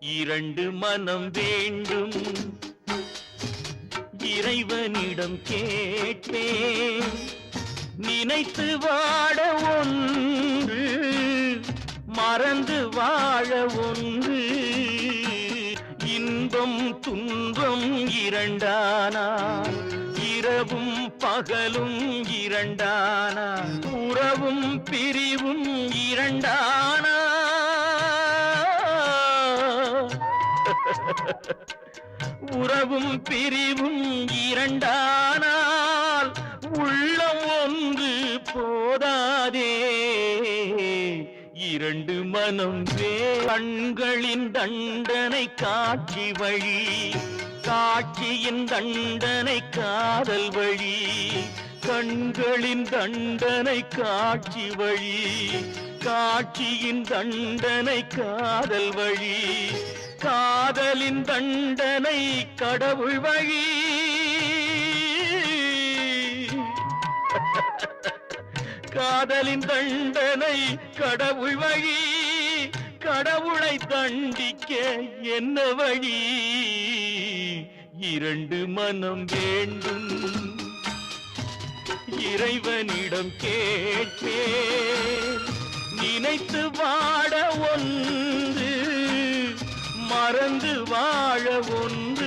இரண்டு மனம் வேண்டும். இறைவனிடம் கேட்பேன். நினைத்து வாட ஒன்று மறந்து வாழ ஒன்று. இன்பம் துன்பம் இரண்டானா? இரவும் பகலும் இரண்டானா? உறவும் பிரிவும் இரண்டானா உறவும் பிரிவும் இரண்டானால் உள்ளம் ஒன்று போதாதே. இரண்டு மனம் வே கண்களின் தண்டனை காட்சி வழி காட்சியின் தண்டனை காதல் வழி கண்களின் தண்டனை காட்சி வழி காட்சியின் தண்டனை காதல் வழி. காதலின் தண்டனை கடவுள் வழி. காதலின் தண்டனை கடவுள் வழி. கடவுளை தண்டிக்க என்ன வழி? இரண்டு மனம் வேண்டும். இறைவனிடம் கேட்பே நினைத்து மறந்து வாழ ஒன்று